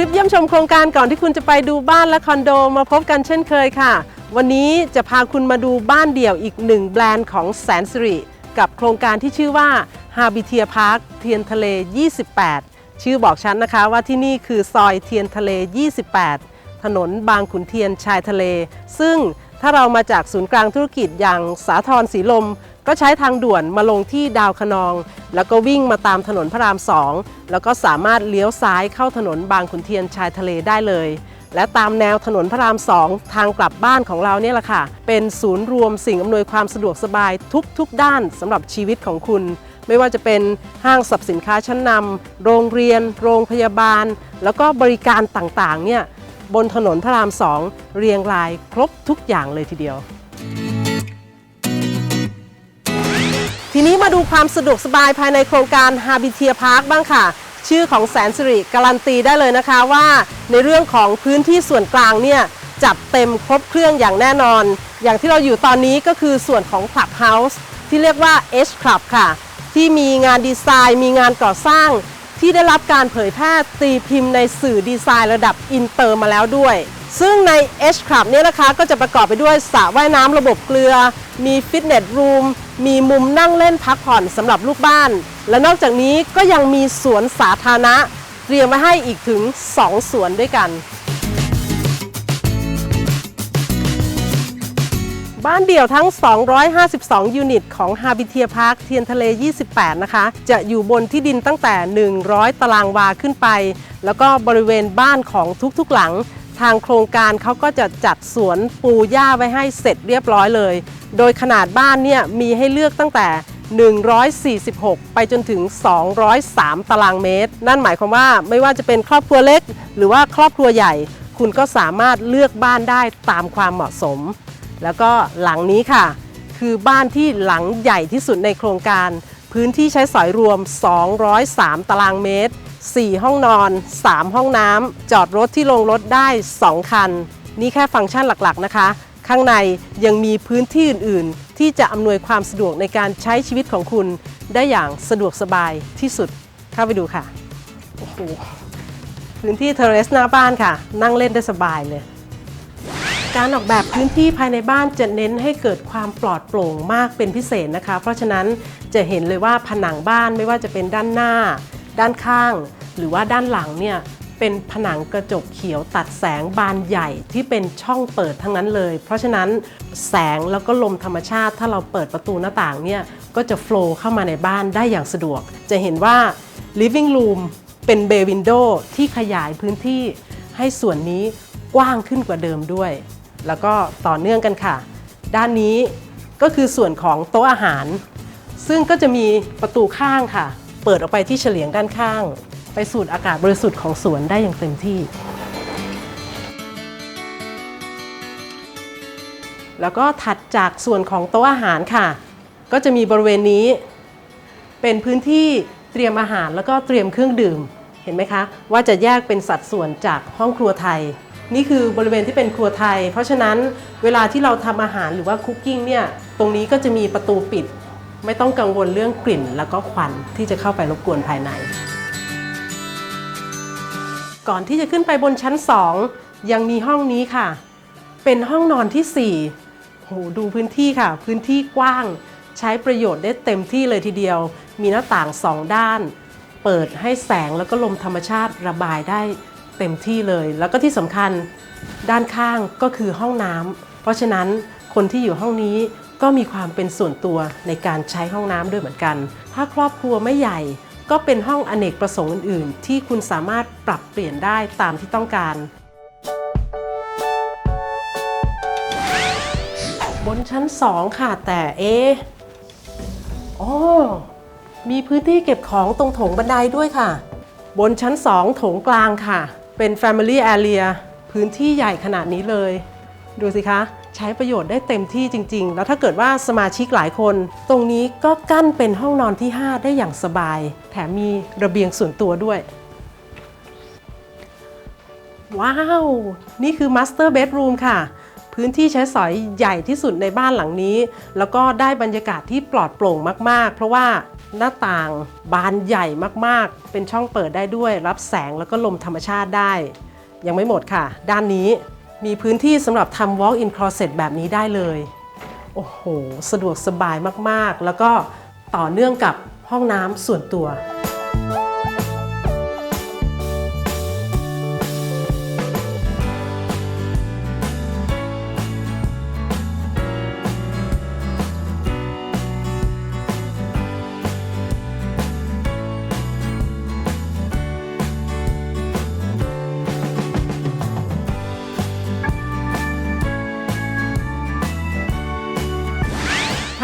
ลิปเยี่ยมชมโครงการก่อนที่คุณจะไปดูบ้านและคอนโดมาพบกันเช่นเคยค่ะ วันนี้จะพาคุณมาดูบ้านเดี่ยวอีกหนึ่งแบรนด์ของแสนสิริกับโครงการที่ชื่อว่า h a b i t i a Park เทียนทะเล 28 ชื่อบอกฉันนะคะว่าที่นี่คือซอยเทียนทะเล 28 ถนนบางขุนเทียนชายทะเล ซึ่งถ้าเรามาจากศูนย์กลางธุรกิจอย่างสาทรสีลม ก็ใช้ทางด่วนมาลงที่ดาวคนอง แล้วก็วิ่งมาตามถนนพระรามสองแล้วก็สามารถเลี้ยวซ้ายเข้าถนนบางขุนเทียนชายทะเลได้เลย และตามแนวถนนพระรามสองทางกลับบ้านของเราเนี่ยแหละค่ะ เป็นศูนย์รวมสิ่งอำนวยความสะดวกสบายทุกๆ ด้านสำหรับชีวิตของคุณไม่ว่าจะเป็นห้างสรรพสินค้าชั้นนำ โรงเรียน โรงพยาบาล แล้วก็บริการต่างๆ เนี่ยบนถนนพระรามสองเรียงรายครบทุกอย่างเลยทีเดียว ทีนี้มาดูความสะดวกสบายภายในโครงการ h a b i t i a Park บ้างค่ะ ชื่อของแสนสิริการันตีได้เลยนะคะว่า ในเรื่องของพื้นที่ส่วนกลางเนี่ยจัดเต็มครบเครื่องอย่างแน่นอน อย่างที่เราอยู่ตอนนี้ก็คือส่วนของ Clubhouse ที่เรียกว่า H Club ค่ะ ที่มีงานดีไซน์ มีงานก่อสร้าง ที่ได้รับการเผยแพร่ตีพิมพ์ในสื่อดีไซน์ระดับอินเตอร์มาแล้วด้วย ซึ่งใน H Club เนี่ยนะคะก็จะประกอบไปด้วยสระว่ายน้ำระบบเกลือ มีฟิตเนสรูม มีมุมนั่งเล่นพักผ่อนสำหรับลูกบ้าน และนอกจากนี้ก็ยังมีสวนสาธารณะ เตรียมไว้ให้อีกถึง 2 สวนด้วยกัน บ้านเดี่ยวทั้ง 252 ยูนิต ของ h a b i t i a Park เทียนทะเล 28 นะคะ จะอยู่บนที่ดินตั้งแต่ 100 ตารางวาขึ้นไป แล้วก็บริเวณบ้านของทุกๆหลัง ทางโครงการเขาก็จะจัดสวนปูหญ้าไว้ให้เสร็จเรียบร้อยเลย โดยขนาดบ้านเนี่ยมีให้เลือกตั้งแต่ 146 ไปจนถึง 203 ตารางเมตร นั่นหมายความว่าไม่ว่าจะเป็นครอบครัวเล็ก หรือว่าครอบครัวใหญ่ คุณก็สามารถเลือกบ้านได้ตามความเหมาะสม แล้วก็หลังนี้ค่ะ คือบ้านที่หลังใหญ่ที่สุดในโครงการ พื้นที่ใช้สอยรวม 203 ตารางเมตร 4 ห้องนอน 3 ห้องน้ำจอดรถที่ลงรถได้ 2 คัน นี่แค่ฟังก์ชันหลักๆนะคะ ข้างในยังมีพื้นที่อื่นๆ ที่จะอำนวยความสะดวกในการใช้ชีวิตของคุณ ได้อย่างสะดวกสบายที่สุดเข้าไปดูค่ะโอ้โหพื้นที่เทเรสหน้าบ้านค่ะ นั่งเล่นได้สบายเลยการออกแบบพื้นที่ภายในบ้านจะเน้นให้เกิดความปลอดโปร่งมากเป็นพิเศษนะคะ เพราะฉะนั้นจะเห็นเลยว่าผนังบ้านไม่ว่าจะเป็นด้านหน้า ด้านข้าง หรือว่าด้านหลังเนี่ยเป็นผนังกระจกเขียวตัดแสงบานใหญ่ที่เป็นช่องเปิดทั้งนั้นเลย เพราะฉะนั้นแสงแล้วก็ลมธรรมชาติ ถ้าเราเปิดประตูหน้าต่างเนี่ยก็จะโฟลว์เข้ามาในบ้านได้อย่างสะดวก จะเห็นว่า living room เป็นเบวินโดที่ขยายพื้นที่ให้ส่วนนี้กว้างขึ้นกว่าเดิมด้วย แล้วก็ต่อเนื่องกันค่ะ ด้านนี้ก็คือส่วนของโต๊ะอาหาร ซึ่งก็จะมีประตูข้างค่ะ เปิดออกไปที่เฉลียงด้านข้าง ไปสูดอากาศบริสุทธิ์ของสวนได้อย่างเต็มที่ แล้วก็ถัดจากส่วนของโต๊ะอาหารค่ะ ก็จะมีบริเวณนี้ เป็นพื้นที่เตรียมอาหารแล้วก็เตรียมเครื่องดื่ม เห็นไหมคะ ว่าจะแยกเป็นสัดส่วนจากห้องครัวไทย นี่คือบริเวณที่เป็นครัวไทย เพราะฉะนั้นเวลาที่เราทำอาหารหรือว่าคุกกิ้งเนี่ยตรงนี้ก็จะมีประตูปิดไม่ต้องกังวลเรื่องกลิ่นแล้วก็ควันที่จะเข้าไปรบกวนภายใน ก่อนที่จะขึ้นไปบนชั้น 2 ยังมีห้องนี้ค่ะ เป็นห้องนอนที่4โหดูพื้นที่ค่ะ พื้นที่กว้าง ใช้ประโยชน์ได้เต็มที่เลยทีเดียว มีหน้าต่างสองด้าน เปิดให้แสงแล้วก็ลมธรรมชาติระบายได้เต็มที่เลย แล้วก็ที่สำคัญด้านข้างก็คือห้องน้ำเพราะฉะนั้นคนที่อยู่ห้องนี้ก็มีความเป็นส่วนตัวในการใช้ห้องน้ำด้วยเหมือนกัน ถ้าครอบครัวไม่ใหญ่ ก็เป็นห้องอเนกประสงค์อื่น ๆ ที่คุณสามารถปรับเปลี่ยนได้ตามที่ต้องการ บนชั้น 2 ค่ะแต่เออ๋อมีพื้นที่เก็บของตรงโถงบันไดด้วยค่ะ บนชั้น 2 โถงกลางค่ะ เป็น Family Area พื้นที่ใหญ่ขนาดนี้เลย ดูสิคะ ใช้ประโยชน์ได้เต็มที่จริง ๆ แล้วถ้าเกิดว่าสมาชิกหลายคน ตรงนี้ก็กั้นเป็นห้องนอนที่ 5 ได้อย่างสบาย แถมมีระเบียงส่วนตัวด้วย ว้าว นี่คือ Master Bedroom ค่ะพื้นที่ใช้สอยใหญ่ที่สุดในบ้านหลังนี้ แล้วก็ได้บรรยากาศที่ปลอดโปร่งมาก ๆ เพราะว่าหน้าต่างบานใหญ่มากๆ เป็นช่องเปิดได้ด้วย รับแสงแล้วก็ลมธรรมชาติได้ ยังไม่หมดค่ะ ด้านนี้ มีพื้นที่สำหรับทำ walk-in closet แบบนี้ได้เลย โอ้โห สะดวกสบายมากๆ แล้วก็ต่อเนื่องกับห้องน้ำส่วนตัว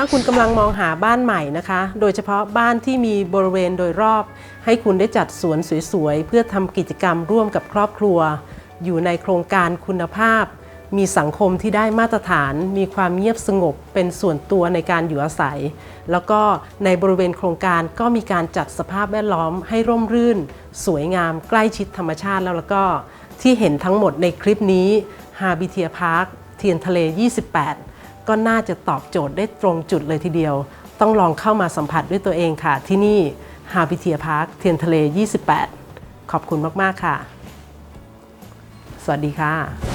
าคุณกำลังมองหาบ้านใหม่นะคะ โดยเฉพาะบ้านที่มีบริเวณโดยรอบ ให้คุณได้จัดสวนสวยๆ เพื่อทำกิจกรรมร่วมกับครอบครัว อยู่ในโครงการคุณภาพ มีสังคมที่ได้มาตรฐาน มีความเงียบสงบเป็นส่วนตัวในการอยู่อาศัย แล้วก็ในบริเวณโครงการก็มีการจัดสภาพแวดล้อมให้ร่มรื่น สวยงามใกล้ชิดธรรมชาติแล้วแล้วก็ที่เห็นทั้งหมดในคลิปนี้ฮาบิเทียพาร์คเทียนทะเล 28 ก็น่าจะตอบโจทย์ได้ตรงจุดเลยทีเดียว ต้องลองเข้ามาสัมผัสด้วยตัวเองค่ะ ที่นี่ฮาบิเทียพาร์คเทียนทะเล 28 ขอบคุณมาก ๆ ค่ะ สวัสดีค่ะ